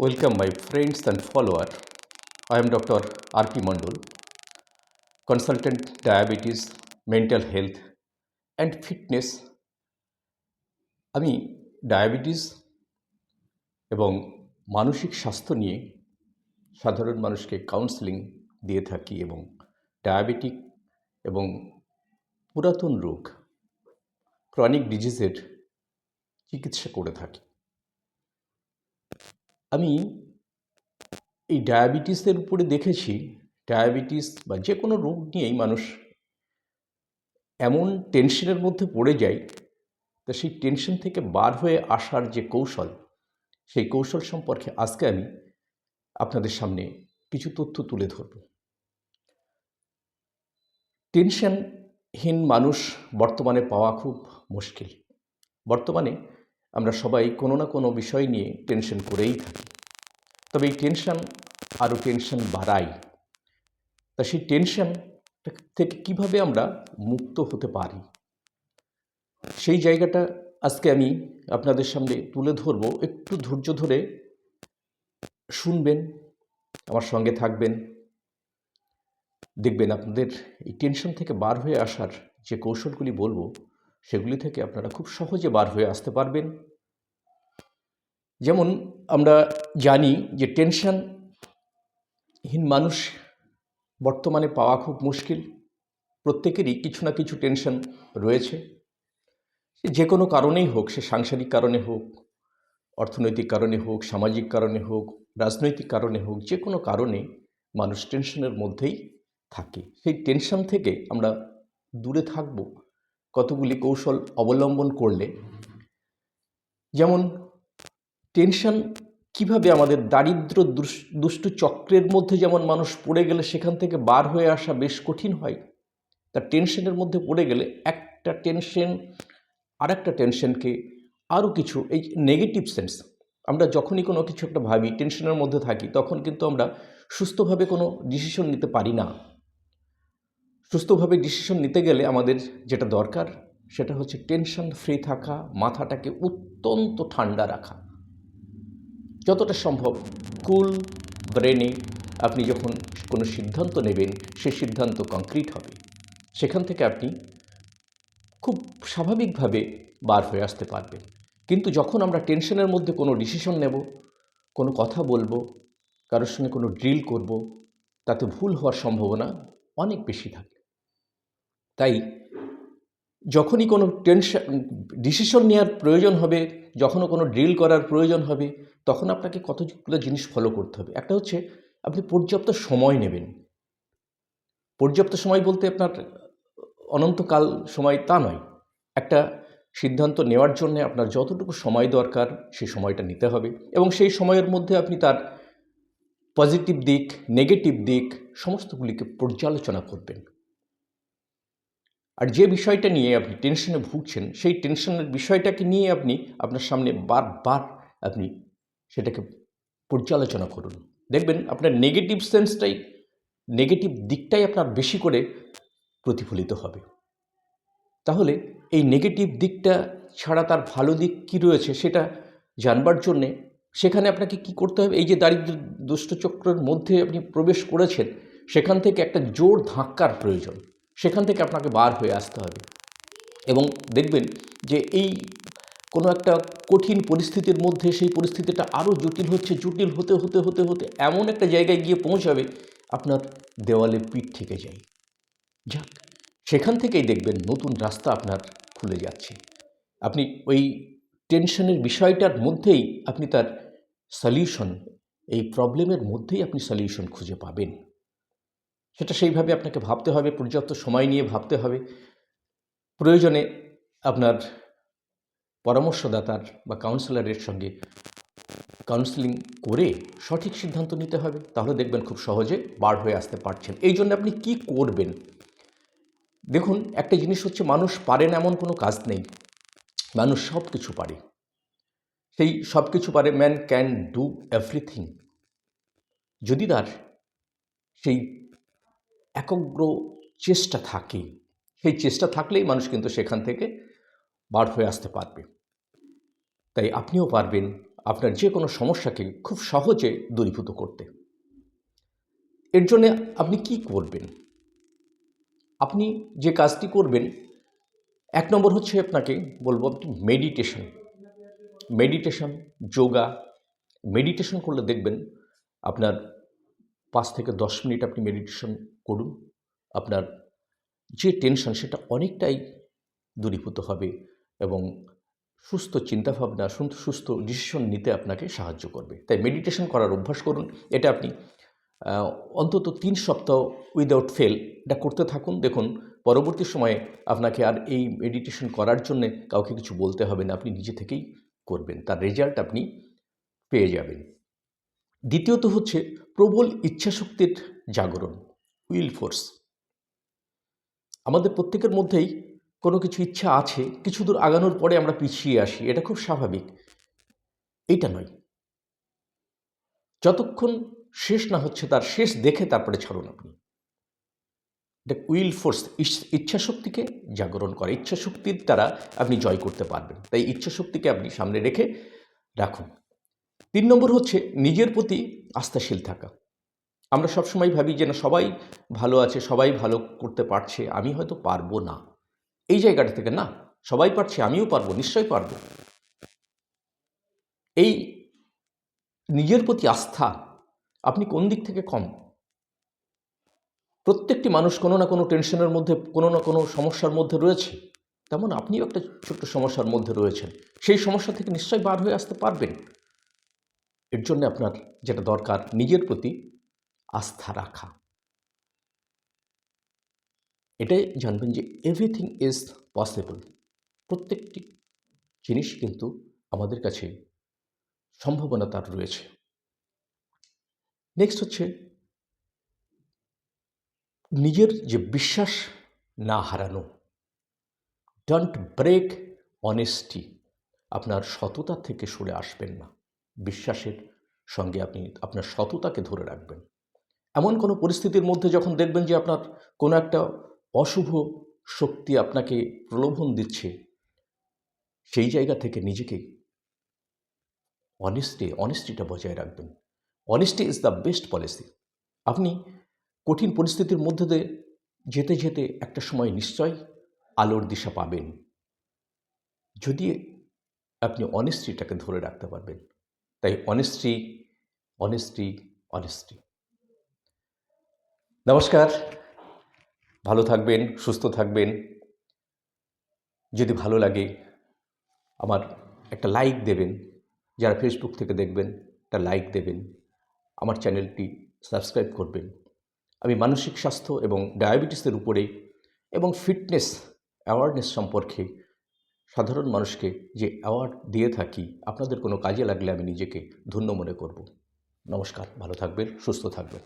Welcome, my friends and follower. I am Dr. R.P. Mandul, consultant diabetes, mental health, and fitness. আমি diabetes এবং মানসিক স্বাস্থ্য নিয়ে সাধারণ মানুষকে কাউন্সেলিং দিয়ে থাকি এবং ডায়াবেটিক এবং পুরাতন রোগ ক্রনিক ডিজিজের চিকিৎসা করে থাকি আমি এই ডায়াবেটিসের উপরে দেখেছি, ডায়াবেটিস বা যে কোনো রোগ নিয়েই মানুষ এমন টেনশনের মধ্যে পড়ে যায়, তা সেই টেনশন থেকে বার হয়ে আসার যে কৌশল, সেই কৌশল সম্পর্কে আজকে আমি আপনাদের সামনে কিছু তথ্য তুলে ধরব। টেনশনহীন মানুষ বর্তমানে পাওয়া খুব মুশকিল। বর্তমানে আমরা সবাই কোনো না কোনো বিষয় নিয়ে টেনশন করেই থাকি। তবে এই টেনশন আরও টেনশন বাড়ায়। তা সেই টেনশন থেকে কীভাবে আমরা মুক্ত হতে পারি? সেই জায়গাটা আজকে আমি আপনাদের সামনে তুলে ধরবো। একটু ধৈর্য ধরে শুনবেন, আমার সঙ্গে থাকবেন। দেখবেন আপনাদের এই টেনশন থেকে বার হয়ে আসার যে কৌশলগুলি বলব সেগুলি থেকে আপনারা খুব সহজে বার হয়ে আসতে পারবেন। যেমন আমরা জানি যে টেনশনহীন মানুষ বর্তমানে পাওয়া খুব মুশকিল। প্রত্যেকেরই কিছু না কিছু টেনশন রয়েছে। যে কোনো কারণেই হোক, সে সাংসারিক কারণে হোক, অর্থনৈতিক কারণে হোক, সামাজিক কারণে হোক, রাজনৈতিক কারণে হোক, যে কোনো কারণে মানুষ টেনশনের মধ্যেই থাকে। সেই টেনশন থেকে আমরা দূরে থাকব। কতগুলি কৌশল অবলম্বন করলে? যেমন, টেনশন কীভাবে আমাদের দারিদ্র দুষ- দুষ্টু চক্রের মধ্যে যেমন মানুষ পড়ে গেলে সেখান থেকে বার হয়ে আসা বেশ কঠিন হয়, তা টেনশনের মধ্যে পড়ে গেলে একটা টেনশন আর একটা টেনশনকে আরও কিছু, এই নেগেটিভ সেন্স আমরা যখনই কোনো কিছু একটা ভাবি, টেনশনের মধ্যে থাকি, তখন কিন্তু আমরা সুস্থভাবে কোনো ডিসিশন নিতে পারি না। সুস্থভাবে ডিসিশন নিতে গেলে আমাদের যেটা দরকার, সেটা হচ্ছে টেনশন ফ্রি থাকা, মাথাটাকে অত্যন্ত ঠান্ডা রাখা। যতটা সম্ভব কুল ব্রেনে আপনি যখন কোনো সিদ্ধান্ত নেবেন, সে সিদ্ধান্ত কংক্রিট হবে। সেখান থেকে আপনি খুব স্বাভাবিকভাবে বার হয়ে আসতে পারবেন। কিন্তু যখন আমরা টেনশনের মধ্যে কোনো ডিসিশন নেব, কোনো কথা বলব, কারোর সঙ্গে কোনো ড্রিল করব, তাতে ভুল হওয়ার সম্ভাবনা অনেক বেশি থাকে। তাই যখনই কোনো টেনশন ডিসিশন নেওয়ার প্রয়োজন হবে, যখনও কোনো ড্রিল করার প্রয়োজন হবে, তখন আপনাকে কতগুলো জিনিস ফলো করতে হবে। একটা হচ্ছে আপনি পর্যাপ্ত সময় নেবেন। পর্যাপ্ত সময় বলতে আপনার অনন্তকাল সময় তা নয়। একটা সিদ্ধান্ত নেওয়ার জন্য আপনার যতটুকু সময় দরকার সেই সময়টা নিতে হবে এবং সেই সময়ের মধ্যে আপনি তার পজিটিভ দিক নেগেটিভ দিক, সমস্তগুলিকে পর্যালোচনা করবেন। আর যে বিষয়টা নিয়ে আপনি টেনশনে ভুগছেন, সেই টেনশনের বিষয়টাকে নিয়ে আপনি, আপনার সামনে বারবার আপনি সেটাকে পর্যালোচনা করুন। দেখবেন আপনার নেগেটিভ সেন্সটাই নেগেটিভ দিকটাই আপনার বেশি করে প্রতিফলিত হবে। তাহলে এই নেগেটিভ দিকটা ছাড়া তার ভালো দিক কী রয়েছে সেটা জানবার জন্যে সেখানে আপনাকে কি করতে হবে? এই যে দারিদ্র দুষ্টচক্রের মধ্যে আপনি প্রবেশ করেছেন, সেখান থেকে একটা জোর ধাক্কার প্রয়োজন। সেখান থেকে আপনাকে বার হয়ে আসতে হবে। এবং দেখবেন যে এই কোনো একটা কঠিন পরিস্থিতির মধ্যে সেই পরিস্থিতিটা আরও জটিল হচ্ছে, জটিল হতে হতে হতে হতে এমন একটা জায়গায় গিয়ে পৌঁছাবে, আপনার দেওয়ালে পিঠ থেকে যায়। যাক, সেখান থেকেই দেখবেন নতুন রাস্তা আপনার খুলে যাচ্ছে। আপনি ওই টেনশনের বিষয়টার মধ্যেই আপনি তার সলিউশন, এই প্রবলেমের মধ্যেই আপনি সলিউশন খুঁজে পাবেন। সেটা সেইভাবে আপনাকে ভাবতে হবে, পর্যাপ্ত সময় নিয়ে ভাবতে হবে। প্রয়োজনে আপনার পরামর্শদাতার বা কাউন্সিলরের সঙ্গে কাউন্সিলিং করে সঠিক সিদ্ধান্ত নিতে হবে। তাহলে দেখবেন খুব সহজে বার হয়ে আসতে পারছেন। এই জন্য আপনি কি করবেন? দেখুন, একটা জিনিস হচ্ছে মানুষ পারে না এমন কোনো কাজ নেই। মানুষ সব কিছু পারে। সেই সব কিছু পারে ম্যান ক্যান ডু এভরিথিং যদি তার সেই একগ্র চেষ্টা থাকে। সেই চেষ্টা থাকলেই মানুষ কিন্তু সেখান থেকে বার হয়ে আসতে পারবে। তাই আপনিও পারবেন আপনার যে কোনো সমস্যাকে খুব সহজে দূরীভূত করতে। এর জন্য আপনি কি করবেন? আপনি যে কাজটি করবেন, এক নম্বর হচ্ছে আপনাকে বলব আপনি মেডিটেশন মেডিটেশন যোগা মেডিটেশন করলে দেখবেন আপনার পাঁচ থেকে দশ মিনিট আপনি মেডিটেশন করুন। আপনার যে টেনশন সেটা অনেকটাই দূরীভূত হবে এবং সুস্থ চিন্তাভাবনা সুন- সুস্থ ডিসিশন নিতে আপনাকে সাহায্য করবে। তাই মেডিটেশন করার অভ্যাস করুন। এটা আপনি অন্তত তিন সপ্তাহ উইদাউট ফেল এটা করতে থাকুন। দেখুন, পরবর্তী সময়ে আপনাকে আর এই মেডিটেশন করার জন্য কাউকে কিছু বলতে হবে না। আপনি নিজে থেকেই করবেন। তার রেজাল্ট আপনি পেয়ে যাবেন। দ্বিতীয়ত হচ্ছে প্রবল ইচ্ছাশক্তির জাগরণ। Will force. আমাদের প্রত্যেকের মধ্যেই কোনো কিছু ইচ্ছা আছে, কিছু দূর আগানোর পরে আমরা পিছিয়ে আসি, এটা খুব স্বাভাবিক। এইটা নয়। যতক্ষণ শেষ না হচ্ছে তার শেষ দেখে তারপরে ছাড়ুন আপনি। এটা উইল ফোর্স ইচ্ছাশক্তিকে জাগরণ করে। ইচ্ছাশক্তির দ্বারা আপনি জয় করতে পারবেন। তাই ইচ্ছাশক্তিকে আপনি সামনে রেখে রাখুন। তিন নম্বর হচ্ছে নিজের প্রতি আস্থাশীল থাকা। আমরা সবসময় ভাবি যে না সবাই ভালো আছে, সবাই ভালো করতে পারছে, আমি হয়তো পারব না। এই জায়গাটা থেকে না, সবাই পারছে, আমিও পারব, নিশ্চয়ই পারব। এই নিজের প্রতি আস্থা আপনি কোন দিক থেকে কম? প্রত্যেকটি মানুষ কোনো না কোনো টেনশনের মধ্যে, কোনো না কোনো সমস্যার মধ্যে রয়েছে। তেমন আপনিও একটা ছোট্ট সমস্যার মধ্যে রয়েছেন। সেই সমস্যা থেকে নিশ্চয়ই বার হয়ে আসতে পারবেন। এর জন্য আপনার যেটা দরকার, নিজের প্রতি আস্থা রাখা। এটাই জানবেন যে এভরিথিং ইজ পসিবল প্রত্যেকটি জিনিস কিন্তু আমাদের কাছে সম্ভাবনা তার রয়েছে। নেক্সট হচ্ছে নিজের যে বিশ্বাস না হারানো। ডোন্ট ব্রেক অনেস্টি আপনার সততা থেকে সরে আসবেন না। বিশ্বাসের সঙ্গে আপনি আপনার সততাকে ধরে রাখবেন। এমন কোনো পরিস্থিতির মধ্যে যখন দেখবেন যে আপনার কোনো একটা অশুভ শক্তি আপনাকে প্রলোভন দিচ্ছে, সেই জায়গা থেকে নিজেকে অনেস্টি অনেস্টিটা বজায় রাখবেন। Honesty is the best policy আপনি কঠিন পরিস্থিতির মধ্যে দিয়ে যেতে যেতে একটা সময় নিশ্চয় আলোর দিশা পাবেন। যদি আপনি অনেস্টিটাকে ধরে রাখতে পারবেন, তাই অনেস্টি অনেস্টি অনেস্টি নমস্কার। ভালো থাকবেন, সুস্থ থাকবেন। যদি ভালো লাগে, আমার একটা লাইক দেবেন। যারা ফেসবুক থেকে দেখবেন, একটা লাইক দেবেন। আমার চ্যানেলটি সাবস্ক্রাইব করবেন। আমি মানসিক স্বাস্থ্য এবং ডায়াবেটিসের উপরে এবং ফিটনেস অ্যাওয়ারনেস সম্পর্কে সাধারণ মানুষকে যে অ্যাওয়ার্ড দিয়ে থাকি, আপনাদের কোনো কাজে লাগলে আমি নিজেকে ধন্য মনে করব। নমস্কার, ভালো থাকবেন, সুস্থ থাকবেন।